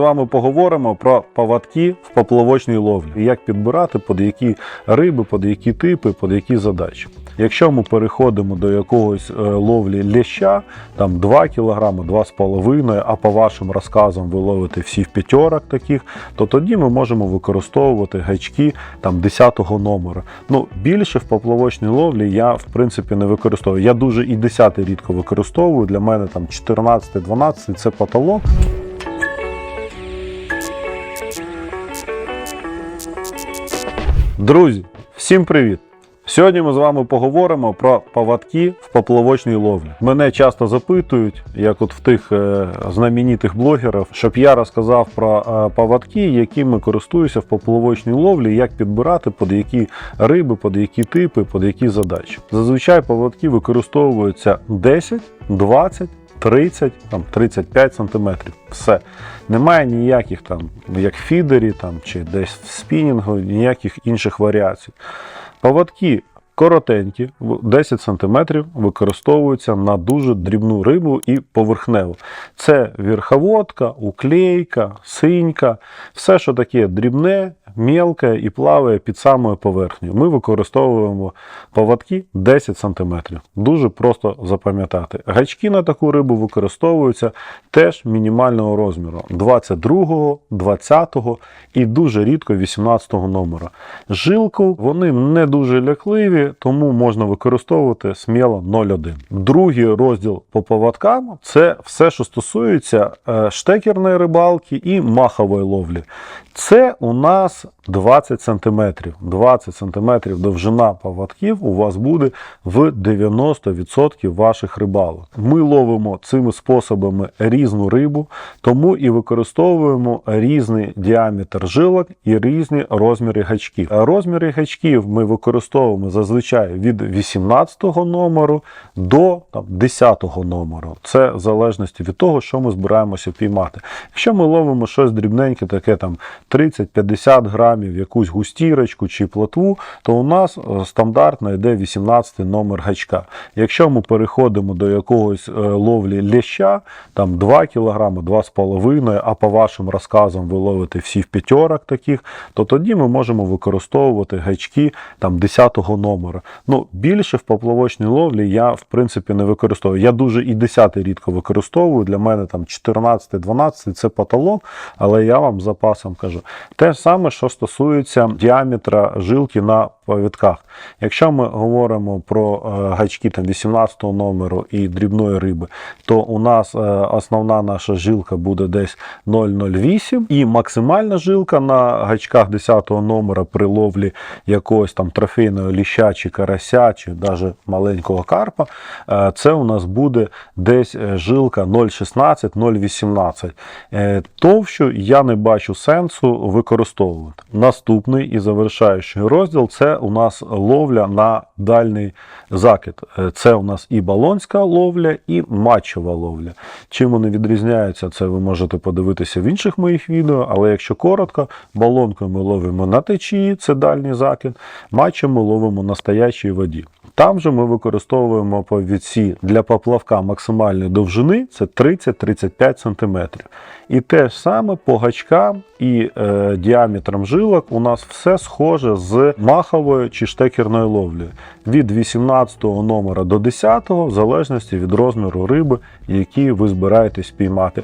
вами поговоримо про поводки в поплавочній ловлі, і як підбирати під які риби, під які типи, під які задачі. Якщо ми переходимо до якогось е, ловлі леща, там 2 кг, 2,5 а по вашим розказам ви ловите всі в п'ятерок таких, то тоді ми можемо використовувати гачки там 10 номера. Ну, більше в поплавочній ловлі я в принципі не використовую. Я дуже і 10 рідко використовую. Для мене там 14-12 це потолок. Друзі, всім привіт! Сьогодні ми з вами поговоримо про поводки в поплавочній ловлі. Мене часто запитують, як от в тих е, знаменитих блогерів, щоб я розказав про е, поводки, якими користуюся в поплавочній ловлі, як підбирати під які риби, під які типи, під які задачі. Зазвичай поводки використовуються 10, 20, 30, там 35 сантиметрів. Все. Немає ніяких там, як фідері там, чи десь в спінінгу, ніяких інших варіацій. Поводки коротенькі, 10 см використовуються на дуже дрібну рибу і поверхневу. Це верховодка, уклейка, синька, все, що таке дрібне, мелке і плаває під самою поверхнею. Ми використовуємо поводки 10 см. Дуже просто запам'ятати. Гачки на таку рибу використовуються теж мінімального розміру 22, 20 і дуже рідко 18 номера. Жилку вони не дуже лякливі, тому можна використовувати сміло 0,1. Другий розділ по поводкам це все, що стосується е, штекерної рибалки і махової ловлі. Це у нас 20 см. 20 см довжина поводків у вас буде в 90% ваших рибалок. Ми ловимо цими способами різну рибу, тому і використовуємо різний діаметр жилок і різні розміри гачків. Розміри гачків ми використовуємо зазвичай від 18 номеру до там, 10 номеру. Це в залежності від того, що ми збираємося піймати. Якщо ми ловимо щось дрібненьке, таке там 30-50 грамів, якусь густірочку чи плотву, то у нас е, стандартно йде 18 номер гачка. Якщо ми переходимо до якогось е, ловлі леща, там 2 кг, 2,5 а по вашим розказам ви ловите всі в п'ятерок таких, то тоді ми можемо використовувати гачки там 10 номера. Ну, більше в поплавочній ловлі я в принципі не використовую. Я дуже і 10 рідко використовую. Для мене там 14-12 це потолок, але я вам з запасом кажу. Те саме, що стосується діаметра жилки на повідках. Якщо ми говоримо про е, гачки там 18 номеру і дрібної риби, то у нас е, основна наша жилка буде десь 0,08 і максимальна жилка на гачках 10 номера при ловлі якогось там трофейного ліща чи карася, чи навіть маленького карпа, е, це у нас буде десь жилка 0,16-0,18. Е, Товщу я не бачу сенсу використовувати. Наступний і завершаючий розділ це у нас ловля на дальний закид. Е, Це у нас і балонська ловля, і матчова ловля. Чим вони відрізняються, це ви можете подивитися в інших моїх відео, але якщо коротко, балонкою ми ловимо на течії, це дальній закид, матчем ми ловимо на стоячій воді. Там же ми використовуємо повідці для поплавка максимальної довжини це 30-35 см. І те ж саме по гачкам і е, діаметрам жилок у нас все схоже з маховою чи штекерною ловлею. Від 18 номера до 10, в залежності від розміру риби, які ви збираєтесь піймати.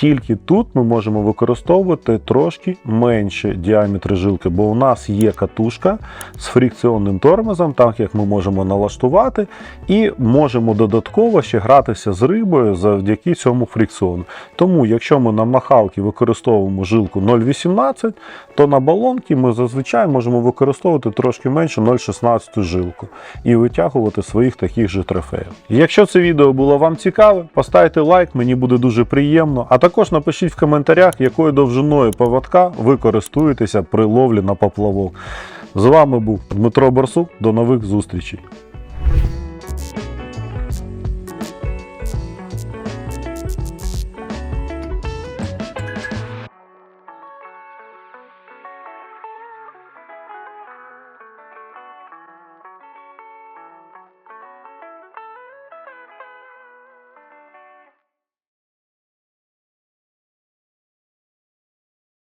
Тільки тут ми можемо використовувати трошки менші діаметри жилки, бо у нас є катушка з фрикціонним тормозом, так як ми можемо налаштувати, і можемо додатково ще гратися з рибою завдяки цьому фрикціону. Тому, якщо ми на махалки використовуємо жилку 0,18, то на балонки ми зазвичай можемо використовувати трошки менше 0,16 жилку і витягувати своїх таких же трофеїв. Якщо це відео було вам цікаве, поставте лайк, мені буде дуже приємно. А також напишіть в коментарях, якою довжиною поводка ви користуєтеся при ловлі на поплавок. З вами був Дмитро Барсук. До нових зустрічей.